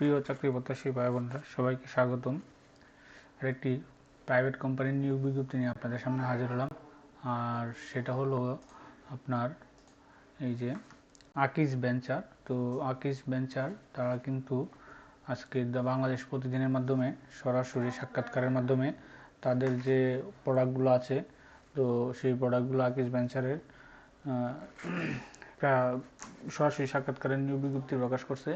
প্রিয় চাকরি প্রত্যাশী ভাই বোনরা সবাইকে স্বাগতম। আর একটি প্রাইভেট কোম্পানির নিয়োগ বিজ্ঞপ্তি নিয়ে আপনাদের সামনে হাজির হলাম। আর সেটা হলো আপনার এই যে আকিস বেঞ্চার তো আকিস বেঞ্চার তারা কিন্তু আজকে দ্য বাংলাদেশ প্রতিদিনের মাধ্যমে, সরাসরি সাক্ষাৎকারের মাধ্যমে তাদের যে প্রোডাক্টগুলো আছে, তো সেই প্রোডাক্টগুলো আকিস বেঞ্চারের সরাসরি সাক্ষাৎকারের নিয়োগ বিজ্ঞপ্তি প্রকাশ করছে।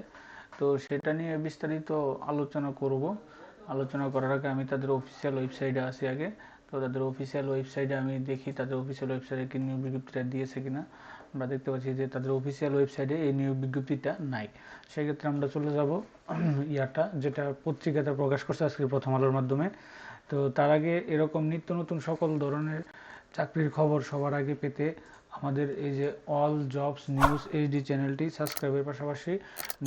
তো সেটা নিয়ে বিস্তারিত আলোচনা করব। আলোচনা করার আগে আমি তাদের অফিসিয়াল ওয়েবসাইটে আসি আগে। তো তাদের অফিসিয়াল ওয়েবসাইটে আমি দেখি তাদের অফিসিয়াল ওয়েবসাইটে কি নিয়োগ বিজ্ঞপ্তিটা দিয়েছে কিনা। আমরা দেখতে পাচ্ছি যে তাদের অফিসিয়াল ওয়েবসাইটে এই নিয়োগ বিজ্ঞপ্তিটা নাই। সেক্ষেত্রে আমরা চলে যাব ইয়াটা, যেটা পত্রিকাতে প্রকাশ করছে আজকে প্রথম আলোর মাধ্যমে। তো তার আগে এরকম নিত্য নতুন সকল ধরনের চাকরির খবর সবার আগে পেতে আমাদের এই যে অল জবস নিউজ এইচডি চ্যানেলটি সাবস্ক্রাইবের পাশাপাশি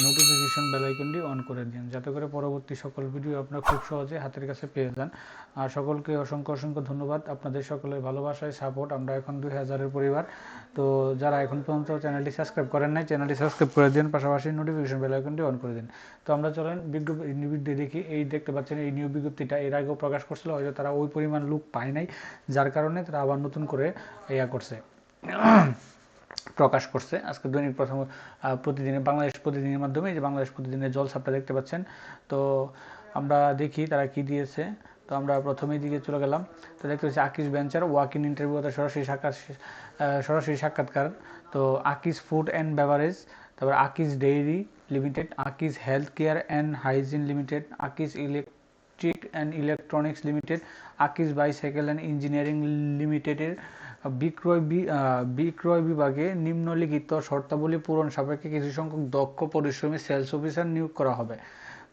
নোটিফিকেশন বেলাইকনটি অন করে দিন, যাতে করে পরবর্তী সকল ভিডিও আপনার খুব সহজে হাতের কাছে পেয়ে যান। আর সকলকে অসংখ্য অসংখ্য ধন্যবাদ আপনাদের সকলের ভালোবাসায় সাপোর্ট আমরা এখন দুই হাজারের পরিবার। তো যারা এখন পর্যন্ত চ্যানেলটি সাবস্ক্রাইব করেন নাই চ্যানেলটি সাবস্ক্রাইব করে দিন, পাশাপাশি নোটিফিকেশন বেলাইকনটি অন করে দিন। তো আমরা চলেন বিজ্ঞপ্তি দেখি। এই দেখতে পাচ্ছেন, এই নিয়োগ বিজ্ঞপ্তিটা এর আগেও প্রকাশ করছিল, হয়তো তারা ওই পরিমাণ লুক পায় নাই, যার কারণে তারা আবার নতুন করে ইয়া করছে। প্রকাশ করছে। আজকে দৈনিক প্রথম প্রতিদিনে বাংলাদেশ প্রতিদিনের মাধ্যমে যে বাংলাদেশ প্রতিদিনের জলসাপটা দেখতে পাচ্ছেন, তো আমরা দেখি তারা কি দিয়েছে। তো আমরা প্রথমেই দিকে চলে গেলাম। তো দেখতে পাচ্ছি আকিস বেঞ্চার ওয়াক ইন ইন্টারভিউ অর্থাৎ সরাসরি সাক্ষাৎ সরাসরি সাক্ষাৎকার। তো আকিস ফুড অ্যান্ড বেভারেজ তারপর Akij dairy limited Akij health care and hygiene limited Akij electric and electronics limited Akij bicycle and engineering লিমিটেডের বিক্রয় বিক্রয় বিভাগে নিম্নলিখিত শর্তাবলী পূরণ সাপেক্ষে কিছু সংখ্যক দক্ষ পরিশ্রমী সেলস অফিসার নিয়োগ করা হবে।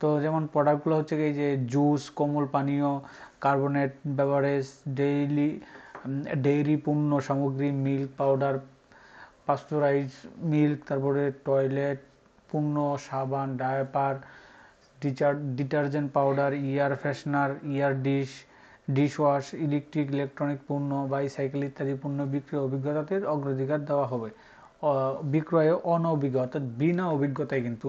তো যেমন প্রোডাক্টগুলো হচ্ছে এই যে জুস কোমল পানীয় কার্বনেট বেভারেজ ডেইলি ডেইরি পণ্য সামগ্রী মিল্ক পাউডার পাস্তুরাইজ মিল্ক তারপরে টয়লেট পণ্য, সাবান diaper detergent powder air freshener ইয়ার ডিশ ডিশওয়াশ ইলেকট্রিক ইলেকট্রনিক পণ্য বাইসাইকেল ইত্যাদি পণ্য বিক্রয় অভিজ্ঞতাতে অগ্রাধিকার দেওয়া হবে। বিক্রয়ে অনভিজ্ঞ বিনা অভিজ্ঞতায় কিন্তু,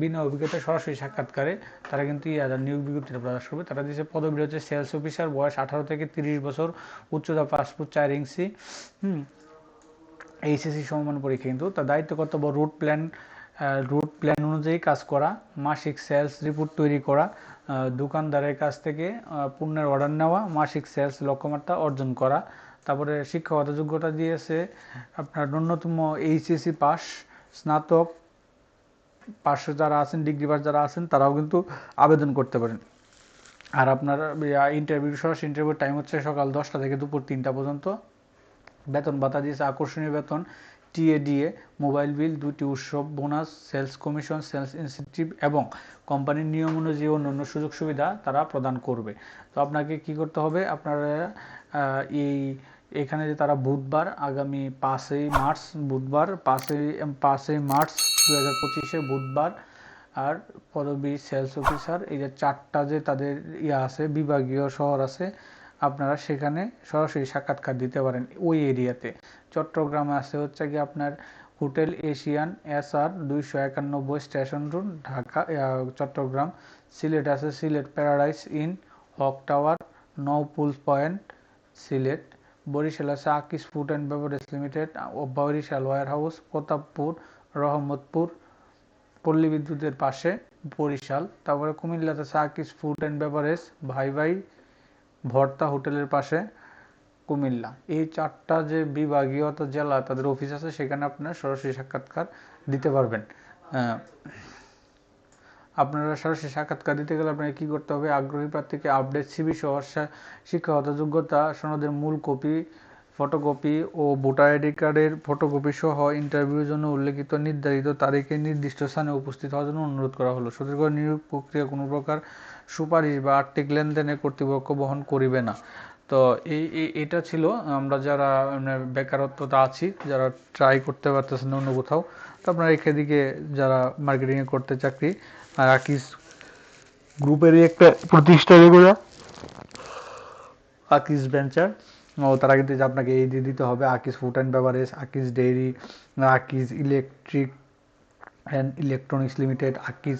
বিনা অভিজ্ঞতায় সরাসরি সাক্ষাৎকারে তারা কিন্তু ইয়াদার নিয়োগ বিজ্ঞপ্তিটা প্রকাশ করবে। তারা দিচ্ছে পদবি হচ্ছে সেলস অফিসার বয়স আঠারো থেকে তিরিশ বছর, উচ্চতা ফুট চার ইঞ্চি, হুম, এইচএসসি সমমান পরীক্ষা কিন্তু। তার দায়িত্ব কর্তব্য রুট প্ল্যান রুট প্ল্যান অনুযায়ী কাজ করা, মাসিক সেলস রিপোর্ট তৈরি করা দোকানদারের কাছ থেকে পণ্যের অর্ডার নেওয়া, মাসিক সেলস লক্ষ্যমাত্রা অর্জন করা, তারপরে শিক্ষাগত যোগ্যতা দিয়েছে আপনার ন্যূনতম এইচএসসি পাস স্নাতক, পাশ যারা আছেন ডিগ্রি পাস যারা আছেন, তারাও কিন্তু আবেদন করতে পারেন। আর আপনার ইন্টারভিউ সরাসরি ইন্টারভিউ টাইম হচ্ছে সকাল দশটা থেকে দুপুর তিনটা পর্যন্ত। বেতন ভাতা দিয়েছে, আকর্ষণীয় বেতন টিএডিএ মোবাইল বিল, দুটি উৎসব, bonus, sales commission, sales incentive এবং কোম্পানির নিয়ম অনুযায়ী অন্যান্য সুযোগ সুবিধা তারা প্রদান করবে। তো আপনাকে কি করতে হবে? আপনারা এই, এখানে যে তারা বুধবার, আগামী পাঁচই মার্চ, বুধবার, পাঁচই পাঁচই মার্চ দু হাজার পঁচিশে বুধবার আর পদবী সেলস অফিসার, এই যে চারটা যে তাদের ইয়ে আছে, বিভাগীয় শহর আছে আপনারা সেখানে সরাসরি সাক্ষাৎকার দিতে পারেন ওই এরিয়াতে। চট্টগ্রামে আছে হচ্ছে কি আপনার হোটেল এশিয়ান এস আর দুইশো একানব্বই স্টেশন রোড, ঢাকা চট্টগ্রাম। সিলেট আছে Sylhet paradise inn, Haque tower Naupul point, Sylhet. Barishal আছে Akij food and beverage limited Barishal ware house, Pratappur, Rahmatpur. পল্লী বিদ্যুতের পাশে বরিশাল। তারপরে কুমিল্লাতে আকিস ফুড অ্যান্ড বেভারেজ, ভাই ভাই ভর্তা হোটেলের পাশে কুমিল্লা। এই চারটা যে বিভাগীয় জেলা তাদের অফিস আছে, সেখানে আপনারা সরাসরি সাক্ষাৎকার দিতে পারবেন। আপনারা সরাসরি সাক্ষাৎকার দিতে গেলে আপনাকে কী করতে হবে? আগ্রহী প্রার্থীকে আপডেট সিবি সহ শিক্ষাগত যোগ্যতা সনদের মূল কপি ফটোকপি ও ভোটার আইডি কার্ডের ফটোকপি সহ ইন্টারভিউর জন্য উল্লেখিত নির্ধারিত তারিখে নির্দিষ্ট স্থানে উপস্থিত হওয়ার জন্য অনুরোধ করা হলো। সুদীর্ঘ নিয়োগ প্রক্রিয়া কোনো প্রকার সুপারিশ বা আর্থিক লেনদেনে কর্তৃপক্ষ বহন করিবে না। তো এই এটা ছিল। আমরা যারা মানে বেকারত্বতা আছি, যারা ট্রাই করতে পারতেছেন অন্য কোথাও, তো আপনারা এদিকে যারা মার্কেটিংয়ে করতে চাকরি, আর আকিস গ্রুপেরই একটা প্রতিষ্ঠান এগুলো আকিস ভেঞ্চার ও, তারা কিন্তু আপনাকে এই দিয়ে দিতে হবে, Akij food and beverage Akij dairy Akij electric and electronics limited Akij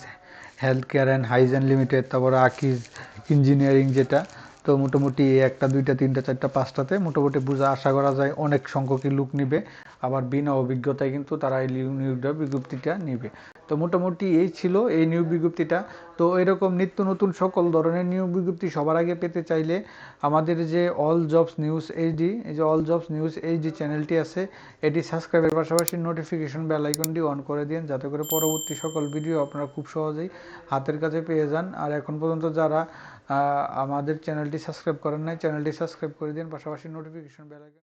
health care and hygiene limited তারপরে আকিজ ইঞ্জিনিয়ারিং যেটা। তো মোটামুটি একটা, দুইটা, তিনটা, চারটা, পাঁচটাতে মোটামুটি বোঝা আশা করা যায় অনেক সংখ্যকই লোক নিবে। আবার বিনা অভিজ্ঞতায় কিন্তু তারা এই নিয়োগটা বিজ্ঞপ্তিটা নিবে। তো মোটামুটি এই ছিল এই নিয়োগ বিজ্ঞপ্তিটা। তো এরকম নিত্য নতুন সকল ধরনের নিয়োগ বিজ্ঞপ্তি সবার আগে পেতে চাইলে আমাদের যে অল জবস নিউজ এইচডি এই যে অল জবস নিউজ এইচডি চ্যানেলটি আছে, এটি সাবস্ক্রাইবের পাশাপাশি নোটিফিকেশন বেল আইকনটি অন করে দিন যাতে করে পরবর্তী সকল ভিডিও আপনারা খুব সহজেই হাতের কাছে পেয়ে যান। আর এখন পর্যন্ত যারা আমাদের চ্যানেলটি সাবস্ক্রাইব করেন নাই চ্যানেলটি সাবস্ক্রাইব করে দিন, পাশাপাশি নোটিফিকেশন বেল আইকন